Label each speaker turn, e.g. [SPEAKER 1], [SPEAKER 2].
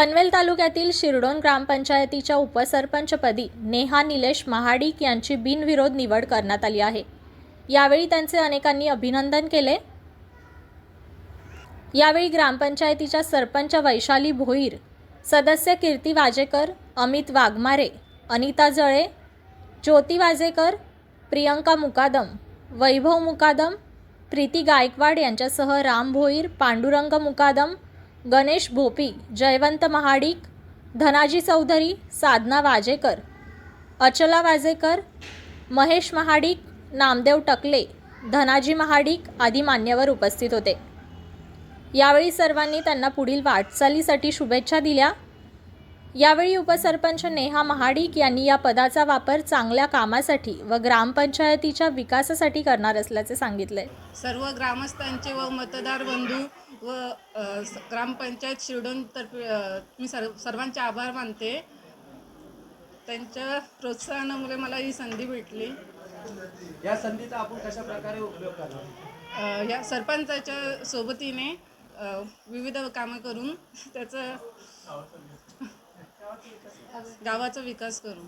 [SPEAKER 1] पनवेल तालुक्यातील शिरडोन ग्रामपंचायतीच्या उपसरपंचपदी नेहा निलेश महाडिक यांची बिनविरोध निवड करण्यात आली आहे. यावेळी त्यांचे अनेकांनी अभिनंदन केले. यावेळी ग्रामपंचायतीच्या सरपंच वैशाली भोईर सदस्य कीर्ती वाजेकर अमित वाघमारे अनिता जळे ज्योती वाजेकर प्रियंका मुकादम वैभव मुकादम प्रीती गायकवाड यांच्यासह राम भोईर पांडुरंग मुकादम गणेश भोपी जयवंत महाडिक धनाजी चौधरी साधना वाजेकर अचला वाजेकर महेश महाडिक नामदेव टकले धनाजी महाडिक आदी मान्यवर उपस्थित होते. यावेळी सर्वांनी त्यांना पुढील वाटचालीसाठी शुभेच्छा दिल्या. यावेळी उपसरपंच नेहा महाडिक यांनी या पदाचा वापर चांगल्या कामासाठी व ग्रामपंचायतीच्या विकासासाठी करणार असल्याचे सांगितले.
[SPEAKER 2] सर्व ग्रामस्थांचे व मतदार बंधू व ग्रामपंचायत शिरडोनतर्फे मी सर्व सर्वांचे आभार मानते. त्यांच्या प्रोत्साहनामुळे मला ही संधी भेटली.
[SPEAKER 3] या संधीचा आपण कशा प्रकारे उपयोग करणार?
[SPEAKER 2] या सरपंचाच्या सोबतीने विविध कामं करून त्याचं गावाचा विकास करू.